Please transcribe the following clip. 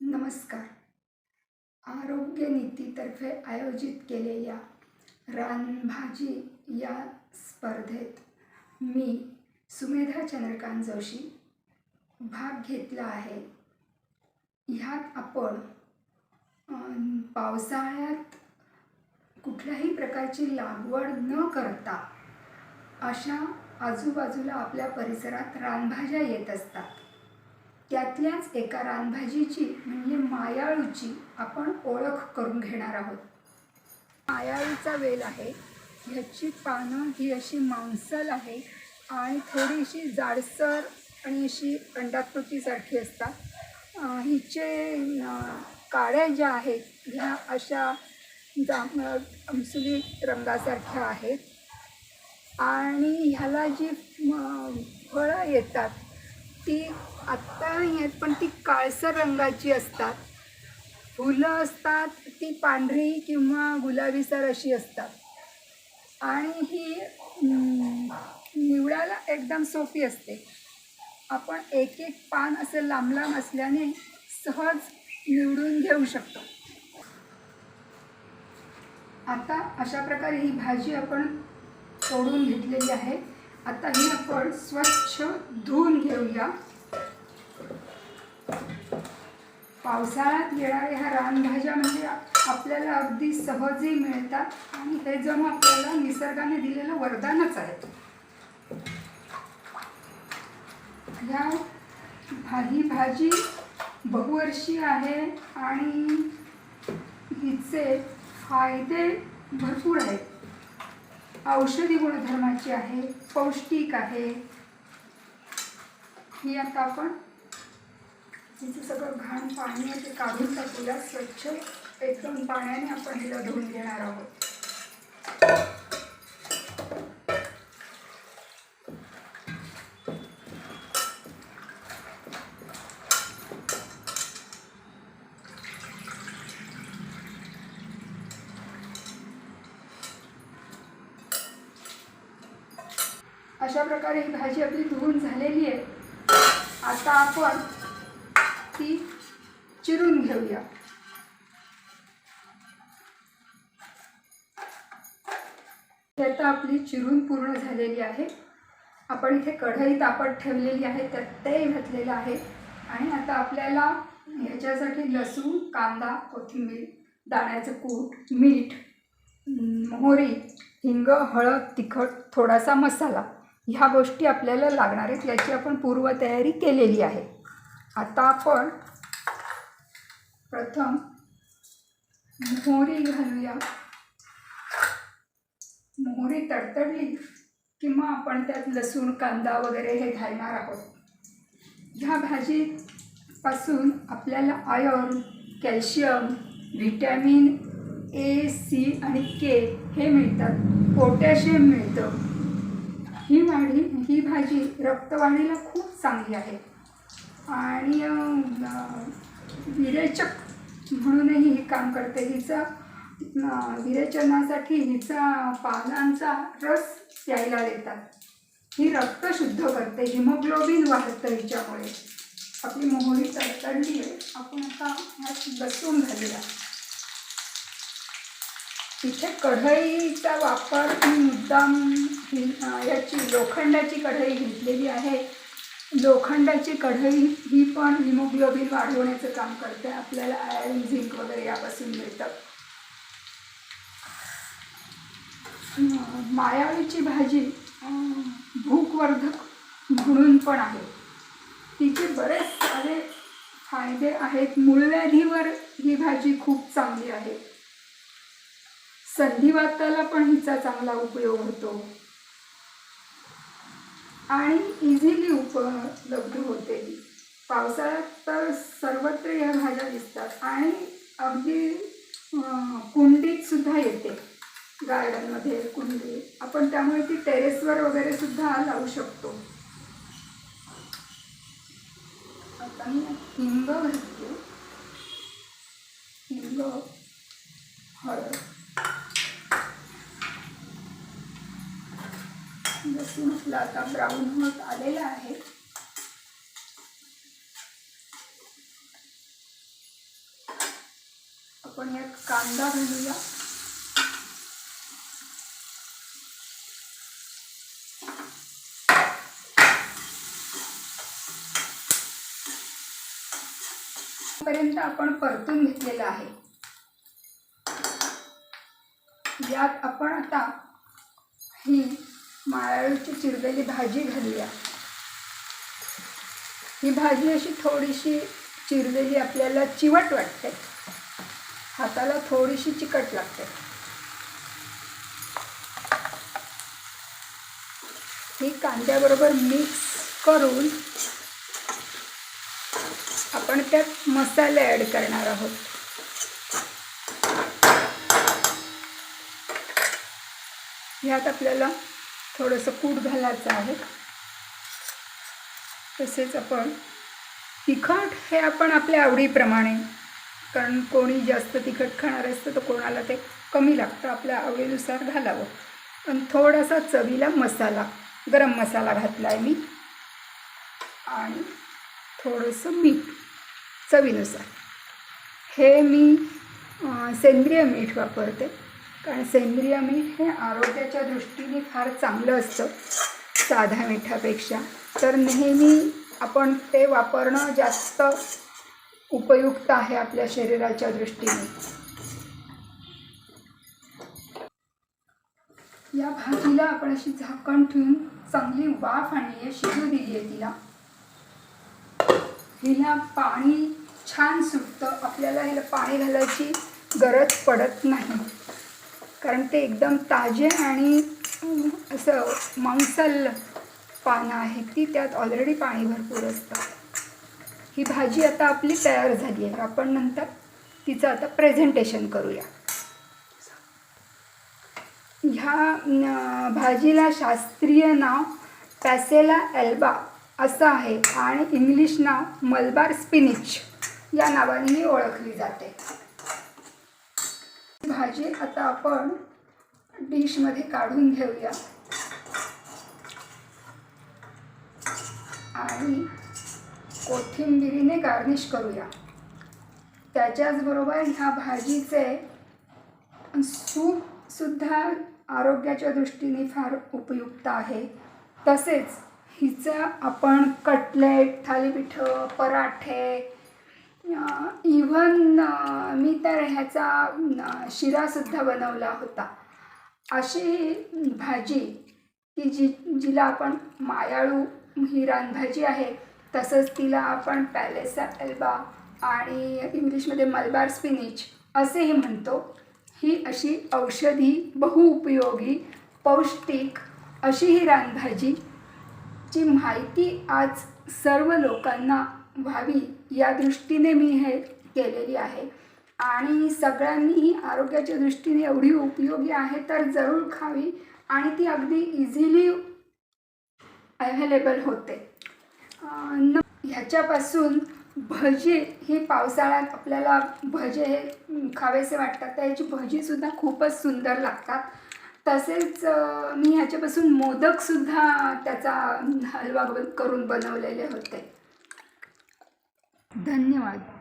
नमस्कार. आरोग्य नीतीतर्फे आयोजित केलेल्या रानभाजी या स्पर्धेत मी सुमेधा चंद्रकांत जोशी भाग घेतला आहे. ह्यात आपण पावसाळ्यात कुठल्याही प्रकारची लागवड न करता अशा आजूबाजूला आपल्या परिसरात रानभाज्या येत असतात. त्यातल्याच एका रानभाजीची म्हणजे मायाळूची आपण ओळख करून घेणार आहोत. मायाळूचा वेल आहे. ह्याची पानं ही अशी मांसल आहे आणि थोडीशी जाडसर आणि अशी अंडाकृतीसारखी असतात. हिचे काड्या ज्या आहेत ह्या अशा जांभ अंसुली रंगासारख्या आहेत. आणि ह्याला जी म, फळं येतात ती आत्ता नाही आहेत पण ती काळसर रंगाची असतात. फुलं असतात ती पांढरी किंवा गुलाबीसर अशी असतात. आणि ही निवडायला एकदम सोपी असते. आपण एक एक पान असं लांब लांब असल्याने सहज निवडून घेऊ शकतो. आता अशा प्रकारे ही भाजी आपण तोडून घेतलेली आहे. आता ही आपण स्वच्छ धुवून घेऊया. पावसाळ्यात येणाऱ्या ह्या रानभाज्या म्हणजे आपल्याला अगदी सहजही मिळतात आणि हे जणू आपल्याला निसर्गाने दिलेलं वरदानच आहे. ह्या भा ही भाजी बहुवर्षीय आहे आणि हिचे फायदे भरपूर आहेत. औषधी गुणधर्माची आहे पौष्टिक आहे. ही आता आपण तिचं सगळं घाण पाणी आहे ते काढून टाकूया स्वच्छ एकदम पाण्याने आपण हिला धुवून घेणार आहोत. अशा प्रकारे ही भाजी आपली धुवून झालेली आहे. आता आपण ती चिरून घेऊया. आता आपली चिरून पूर्ण झालेली आहे. आपण इथे कढई तापत ठेवलेली आहे त्यात तेल घातलेलं आहे. आणि आता आपल्याला ह्याच्यासाठी लसूण कांदा कोथिंबीर दाण्याचं कूट मीठ मोहरी हिंग हळद तिखट थोडासा मसाला ह्या गोष्टी आपल्याला लागणार आहेत याची आपण पूर्वतयारी केलेली आहे. आता आपण प्रथम मोहरी घालूया. मोहरी तडतडली किंवा आपण त्यात लसूण कांदा वगैरे हे घालणार आहोत. ह्या भाजीपासून आपल्याला iron calcium vitamin A C आणि के हे मिळतात. पोटॅशियम मिळतं. ही वाढी ही भाजी रक्तवाढीला खूप चांगली आहे. आणि विरेचक म्हणूनही हे काम करते. हिचं विरेचनासाठी हिचा पानांचा रस प्यायला देतात. ही रक्त शुद्ध करते. हिमोग्लोबिन वाढतं हिच्यामुळे. आपली मोहरी तडतडली आहे. आपण आता ह्यात बसून घालूया इथे कढईचा वापर मी मुद्दाम याची लोखंडाची कढई घेतलेली आहे. लोखंडाची कढई ही पण हिमोग्लोबिन वाढवण्याचं काम करते. आपल्याला आयर्न झिंक वगैरे यापासून मिळतं. मायाळीची भाजी भूकवर्धक म्हणून पण आहे. तिचे बरेच सारे फायदे आहेत. मूळव्याधीवर ही भाजी खूप चांगली आहे. संधिवाताला पण हिचा चांगला उपयोग होतो. आणि इझिली उपलब्ध होते. पावसाळ्यात तर सर्वत्र या भाज्या दिसतात आणि अगदी कुंडीत सुद्धा येते. गार्डनमध्ये कुंडी. आपण त्यामुळे ती टेरेसवर वगैरे सुद्धा लावू शकतो. आता मी हिंग घालते. हिंग हळद लसूण आपला आता ब्राऊन होत आलेला आहे. आपण यात कांदा घालूया. पर्यंत आपण परतून घेतलेला आहे. यात आपण आता ही माळाळूची चिरलेली भाजी घालूया. ही भाजी अशी थोडीशी चिरलेली आपल्याला चिवट वाटते. हाताला थोडीशी चिकट लागते. ही कांद्याबरोबर मिक्स करून आपण त्यात मसाले ॲड करणार आहोत. ह्यात आपल्याला थोडंसं कूट घालायचं आहे. तसेच आपण तिखट हे आपण आपल्या आवडीप्रमाणे कारण कोणी जास्त तिखट खाणार असतं तर कोणाला ते कमी लागतं आपल्या आवडीनुसार घालावं. पण थोडासा चवीला मसाला गरम मसाला घातला आहे मी. आणि थोडंसं मीठ चवीनुसार. हे मी सेंद्रिय मीठ वापरते. कारण सेंद्रिय मीठ हे आरोग्याच्या दृष्टीने फार चांगलं असतं साध्या मिठापेक्षा. तर नेहमी आपण ते वापरणं जास्त उपयुक्त आहे आपल्या शरीराच्या दृष्टीने. या भाजीला आपण अशी झाकण ठेवून चांगली वाफ आणली आहे शिजू दिली आहे तिला. हिला पाणी छान सुटतं. आपल्याला हिला पाणी घालायची गरज पडत नाही. कारण ते एकदम ताजे आणि असं मांसल पानं आहेत ती त्यात ऑलरेडी पाणी भरपूर असतं. ही भाजी आता आपली तयार झाली आहे. आपण नंतर तिचं आता प्रेझेंटेशन करूया. ह्या भाजीला शास्त्रीय नाव पॅसेला एल्बा असं आहे आणि इंग्लिश नाव मलबार स्पिनिच या नावांनी ओळखली जाते. भाजी आता आपण डिशमध्ये काढून घेऊया. आणि कोथिंबिरीने गार्निश करूया. त्याच्याचबरोबर ह्या भाजीचे सूपसुद्धा आरोग्याच्या दृष्टीने फार उपयुक्त आहे. तसेच हिचं आपण कटलेट थालीपीठं पराठे इव्हन मी तर ह्याचा शिरासुद्धा बनवला होता. अशी भाजी की जी जिला आपण मायाळू ही रानभाजी आहे तसंच तिला आपण पॅलेसा एल्बा आणि इंग्लिशमध्ये मलबार स्पिनिच असेही म्हणतो. ही अशी औषधी बहुउपयोगी पौष्टिक अशी ही रानभाजी ची माहिती आज सर्व लोकांना व्हावी या दृष्टीने मी हे केलेली आहे. आणि सगळ्यांनी आरोग्याच्या दृष्टीने एवढी उपयोगी आहे तर जरूर खावी आणि ती अगदी इझिली अव्हेलेबल होते. न ह्याच्यापासून भजी ही पावसाळ्यात आपल्याला भजे हे खावेसे वाटतात. तर ह्याची भजीसुद्धा खूपच सुंदर लागतात. तसेच मी ह्याच्यापासून मोदकसुद्धा त्याचा हलवा करून बनवलेले होते. धन्यवाद.